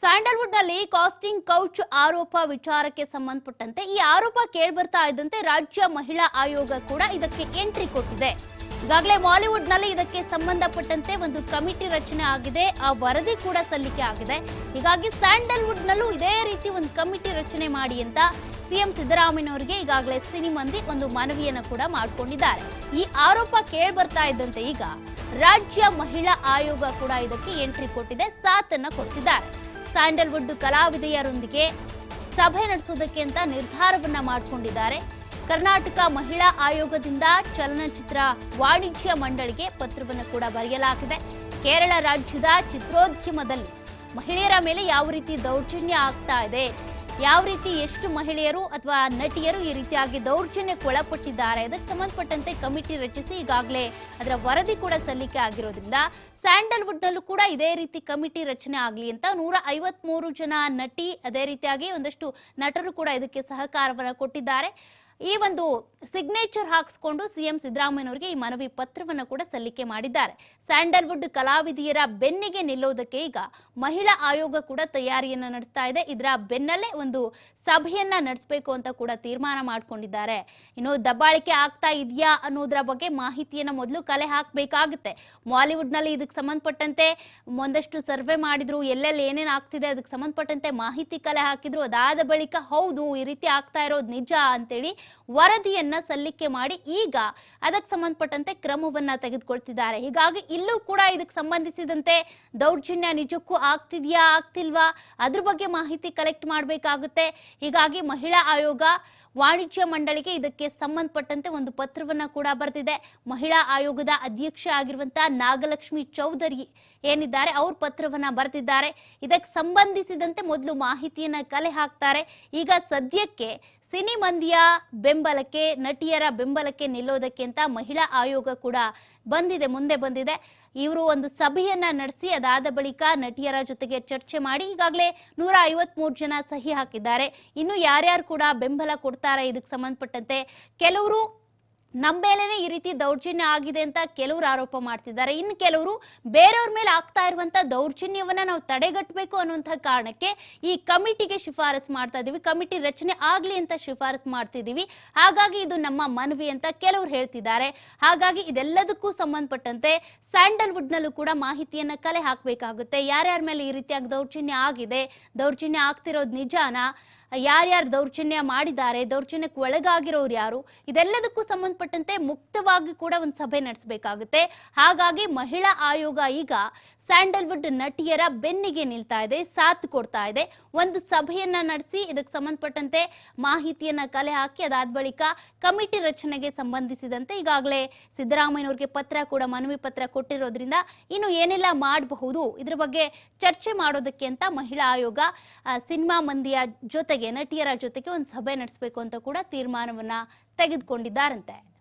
ಸ್ಯಾಂಡಲ್ವುಡ್ನಲ್ಲಿ casting couch ಆರೋಪ ವಿಚಾರಕ್ಕೆ ಸಂಬಂಧಪಟ್ಟಂತೆ ಈ ಆರೋಪ ಕೇಳ್ಬರ್ತಾ ಇದ್ದಂತೆ ರಾಜ್ಯ ಮಹಿಳಾ ಆಯೋಗ ಕೂಡ ಇದಕ್ಕೆ ಎಂಟ್ರಿ ಕೊಟ್ಟಿದೆ. ಈಗಾಗಲೇ ಬಾಲಿವುಡ್ನಲ್ಲಿ ಇದಕ್ಕೆ ಸಂಬಂಧಪಟ್ಟಂತೆ ಒಂದು ಕಮಿಟಿ ರಚನೆ ಆಗಿದೆ. ಆ ವರದಿ ಕೂಡ ಸಲ್ಲಿಕೆ ಆಗಿದೆ. ಹೀಗಾಗಿ ಸ್ಯಾಂಡಲ್ವುಡ್ನಲ್ಲೂ ಇದೇ ರೀತಿ ಒಂದು ಕಮಿಟಿ ರಚನೆ ಮಾಡಿ ಅಂತ ಸಿಎಂ ಸಿದ್ದರಾಮಯ್ಯನವರಿಗೆ ಈಗಾಗಲೇ ಸಿನಿಮಂದಿ ಒಂದು ಮನವಿಯನ್ನು ಕೂಡ ಮಾಡಿಕೊಂಡಿದ್ದಾರೆ. ಈ ಆರೋಪ ಕೇಳ್ಬರ್ತಾ ಇದ್ದಂತೆ ಈಗ ರಾಜ್ಯ ಮಹಿಳಾ ಆಯೋಗ ಕೂಡ ಇದಕ್ಕೆ ಎಂಟ್ರಿ ಕೊಟ್ಟಿದೆ, ಸಾಥನ್ನು ಕೊಡ್ತಿದ್ದಾರೆ ಸ್ಯಾಂಡಲ್ವುಡ್ ಕಲಾವಿದೆಯರೊಂದಿಗೆ ಸಭೆ ನಡೆಸೋದಕ್ಕೆ ಅಂತ ನಿರ್ಧಾರವನ್ನ ಮಾಡಿಕೊಂಡಿದ್ದಾರೆ. ಕರ್ನಾಟಕ ಮಹಿಳಾ ಆಯೋಗದಿಂದ ಚಲನಚಿತ್ರ ವಾಣಿಜ್ಯ ಮಂಡಳಿಗೆ ಪತ್ರವನ್ನು ಕೂಡ ಬರೆಯಲಾಗಿದೆ. ಕೇರಳ ರಾಜ್ಯದ ಚಿತ್ರೋದ್ಯಮದಲ್ಲಿ ಮಹಿಳೆಯರ ಮೇಲೆ ಯಾವ ರೀತಿ ದೌರ್ಜನ್ಯ ಆಗ್ತಾ ಇದೆ ಯಾವ ರೀತಿ ಎಷ್ಟು ಮಹಿಳೆಯರು ಅಥವಾ ನಟಿಯರು ಈ ರೀತಿಯಾಗಿ ದೌರ್ಜನ್ಯಕ್ಕೆ ಒಳಪಟ್ಟಿದ್ದಾರೆ? ಅದಕ್ಕೆ ಸಂಬಂಧಪಟ್ಟಂತೆ ಕಮಿಟಿ ರಚಿಸಿ ಈಗಾಗಲೇ ಅದರ ವರದಿ ಕೂಡ ಸಲ್ಲಿಕೆ ಆಗಿರೋದ್ರಿಂದ ಸ್ಯಾಂಡಲ್ವುಡ್ ನಲ್ಲೂ ಕೂಡ ಇದೇ ರೀತಿ ಕಮಿಟಿ ರಚನೆ ಆಗಲಿ ಅಂತ ನೂರ ಐವತ್ಮೂರು ಜನ ನಟಿ ಅದೇ ರೀತಿಯಾಗಿ ಒಂದಷ್ಟು ನಟರು ಕೂಡ ಇದಕ್ಕೆ ಸಹಕಾರವನ್ನು ಕೊಟ್ಟಿದ್ದಾರೆ. ಈ ಒಂದು ಸಿಗ್ನೇಚರ್ ಹಾಕಿಸ್ಕೊಂಡು ಸಿಎಂ ಸಿದ್ದರಾಮಯ್ಯನವರಿಗೆ ಈ ಮನವಿ ಪತ್ರವನ್ನು ಕೂಡ ಸಲ್ಲಿಕೆ ಮಾಡಿದ್ದಾರೆ. ಸ್ಯಾಂಡಲ್ವುಡ್ ಕಲಾವಿದೆಯರ ಬೆನ್ನಿಗೆ ನಿಲ್ಲೋದಕ್ಕೆ ಈಗ ಮಹಿಳಾ ಆಯೋಗ ಕೂಡ ತಯಾರಿಯನ್ನ ನಡೆಸ್ತಾ ಇದೆ. ಇದರ ಬೆನ್ನಲ್ಲೇ ಒಂದು ಸಭೆಯನ್ನ ನಡೆಸಬೇಕು ಅಂತ ಕೂಡ ತೀರ್ಮಾನ ಮಾಡ್ಕೊಂಡಿದ್ದಾರೆ. ಇನ್ನು ದಬ್ಬಾಳಿಕೆ ಆಗ್ತಾ ಇದೆಯಾ ಅನ್ನೋದ್ರ ಬಗ್ಗೆ ಮಾಹಿತಿಯನ್ನ ಮೊದಲು ಕಲೆ ಹಾಕಬೇಕಾಗುತ್ತೆ. ಮಾಲಿವುಡ್ನಲ್ಲಿ ಇದಕ್ಕೆ ಸಂಬಂಧಪಟ್ಟಂತೆ ಒಂದಷ್ಟು ಸರ್ವೆ ಮಾಡಿದ್ರು, ಎಲ್ಲೆಲ್ಲಿ ಏನೇನು ಆಗ್ತಿದೆ ಅದಕ್ಕೆ ಸಂಬಂಧಪಟ್ಟಂತೆ ಮಾಹಿತಿ ಕಲೆ ಹಾಕಿದ್ರು, ಅದಾದ ಬಳಿಕ ಹೌದು ಈ ರೀತಿ ಆಗ್ತಾ ಇರೋದು ನಿಜ ಅಂತೇಳಿ ವರದಿಯನ್ನ ಸಲ್ಲಿಕೆ ಮಾಡಿ ಈಗ ಅದಕ್ಕೆ ಸಂಬಂಧಪಟ್ಟಂತೆ ಕ್ರಮವನ್ನ ತೆಗೆದುಕೊಳ್ತಿದ್ದಾರೆ. ಹೀಗಾಗಿ ಇಲ್ಲೂ ಕೂಡ ಇದಕ್ಕೆ ಸಂಬಂಧಿಸಿದಂತೆ ದೌರ್ಜನ್ಯ ನಿಜಕ್ಕೂ ಆಗ್ತಿದ್ಯಾ, ಆಗ್ತಿಲ್ವಾ? ಅದ್ರ ಬಗ್ಗೆ ಮಾಹಿತಿ ಕಲೆಕ್ಟ್ ಮಾಡಬೇಕಾಗುತ್ತೆ. ಹೀಗಾಗಿ ಮಹಿಳಾ ಆಯೋಗ ವಾಣಿಜ್ಯ ಮಂಡಳಿಗೆ ಇದಕ್ಕೆ ಸಂಬಂಧಪಟ್ಟಂತೆ ಒಂದು ಪತ್ರವನ್ನ ಕೂಡ ಬರೆದಿದೆ. ಮಹಿಳಾ ಆಯೋಗದ ಅಧ್ಯಕ್ಷ ಆಗಿರುವಂತಹ ನಾಗಲಕ್ಷ್ಮಿ ಚೌಧರಿ ಏನಿದ್ದಾರೆ, ಅವ್ರ ಪತ್ರವನ್ನ ಬರೆದಿದ್ದಾರೆ. ಇದಕ್ಕೆ ಸಂಬಂಧಿಸಿದಂತೆ ಮೊದಲು ಮಾಹಿತಿಯನ್ನ ಕಲೆ ಹಾಕ್ತಾರೆ. ಈಗ ಸದ್ಯಕ್ಕೆ ಸಿನಿಮಂದಿಯ ಬೆಂಬಲಕ್ಕೆ, ನಟಿಯರ ಬೆಂಬಲಕ್ಕೆ ನಿಲ್ಲೋದಕ್ಕೆ ಅಂತ ಮಹಿಳಾ ಆಯೋಗ ಕೂಡ ಬಂದಿದೆ, ಮುಂದೆ ಬಂದಿದೆ. ಇವರು ಒಂದು ಸಭೆಯನ್ನ ನಡೆಸಿ, ಅದಾದ ಬಳಿಕ ನಟಿಯರ ಜೊತೆಗೆ ಚರ್ಚೆ ಮಾಡಿ ಈಗಾಗಲೇ ನೂರ ಐವತ್ಮೂರು ಜನ ಸಹಿ ಹಾಕಿದ್ದಾರೆ. ಇನ್ನು ಯಾರ್ಯಾರು ಕೂಡ ಬೆಂಬಲ ಕೊಡ್ತಾರೆ, ಇದಕ್ಕೆ ಸಂಬಂಧಪಟ್ಟಂತೆ ಕೆಲವರು ನಮ್ಮ ಮೇಲೇನೆ ಈ ರೀತಿ ದೌರ್ಜನ್ಯ ಆಗಿದೆ ಅಂತ ಕೆಲವರು ಆರೋಪ ಮಾಡ್ತಿದ್ದಾರೆ. ಇನ್ನು ಕೆಲವರು ಬೇರೆಯವ್ರ ಮೇಲೆ ಆಗ್ತಾ ಇರುವಂತ ದೌರ್ಜನ್ಯವನ್ನ ನಾವು ತಡೆಗಟ್ಟಬೇಕು ಅನ್ನುವಂಥ ಕಾರಣಕ್ಕೆ ಈ ಕಮಿಟಿಗೆ ಶಿಫಾರಸ್ ಮಾಡ್ತಾ ಇದೀವಿ. ಕಮಿಟಿ ರಚನೆ ಆಗ್ಲಿ ಅಂತ ಶಿಫಾರಸ್ ಮಾಡ್ತಿದ್ದೀವಿ ಹಾಗಾಗಿ ಇದು ನಮ್ಮ ಮನವಿ ಅಂತ ಕೆಲವರು ಹೇಳ್ತಿದ್ದಾರೆ. ಹಾಗಾಗಿ ಇದೆಲ್ಲದಕ್ಕೂ ಸಂಬಂಧಪಟ್ಟಂತೆ ಸ್ಯಾಂಡಲ್ವುಡ್ ನಲ್ಲೂ ಕೂಡ ಮಾಹಿತಿಯನ್ನ ಕಲೆ ಹಾಕಬೇಕಾಗುತ್ತೆ. ಯಾರ್ಯಾರ ಮೇಲೆ ಈ ರೀತಿಯಾಗಿ ದೌರ್ಜನ್ಯ ಆಗಿದೆ, ದೌರ್ಜನ್ಯ ಆಗ್ತಿರೋದು ನಿಜಾನಾ? ಯಾರ್ಯಾರು ದೌರ್ಜನ್ಯ ಮಾಡಿದ್ದಾರೆ, ದೌರ್ಜನ್ಯಕ್ಕೆ ಒಳಗಾಗಿರೋರು ಯಾರು? ಇದೆಲ್ಲದಕ್ಕೂ ಸಂಬಂಧಪಟ್ಟಂತೆ ಮುಕ್ತವಾಗಿ ಕೂಡ ಒಂದು ಸಭೆ ನಡೆಸಬೇಕಾಗುತ್ತೆ. ಹಾಗಾಗಿ ಮಹಿಳಾ ಆಯೋಗ ಈಗ ಸ್ಯಾಂಡಲ್ವುಡ್ ನಟಿಯರ ಬೆನ್ನಿಗೆ ನಿಲ್ತಾ ಇದೆ, ಸಾಥ್ ಕೊಡ್ತಾ ಇದೆ. ಒಂದು ಸಭೆಯನ್ನ ನಡೆಸಿ ಇದಕ್ಕೆ ಸಂಬಂಧಪಟ್ಟಂತೆ ಮಾಹಿತಿಯನ್ನ ಕಲೆ ಹಾಕಿ ಅದಾದ ಬಳಿಕ ಕಮಿಟಿ ರಚನೆಗೆ ಸಂಬಂಧಿಸಿದಂತೆ ಈಗಾಗಲೇ ಸಿದ್ದರಾಮಯ್ಯನವ್ರಿಗೆ ಪತ್ರ ಕೂಡ, ಮನವಿ ಪತ್ರ ಕೊಟ್ಟಿರೋದ್ರಿಂದ ಇನ್ನು ಏನೆಲ್ಲ ಮಾಡಬಹುದು? ಇದ್ರ ಬಗ್ಗೆ ಚರ್ಚೆ ಮಾಡೋದಕ್ಕೆ ಅಂತ ಮಹಿಳಾ ಆಯೋಗ ಸಿನಿಮಾ ಮಂದಿಯ ಜೊತೆಗೆ ನಟಿಯರ ಜೊತೆಗೆ ಒಂದು ಸಭೆ ನಡೆಸಬೇಕು ಅಂತ ಕೂಡ ತೀರ್ಮಾನವನ್ನ ತೆಗೆದುಕೊಂಡಿದ್ದಾರಂತೆ.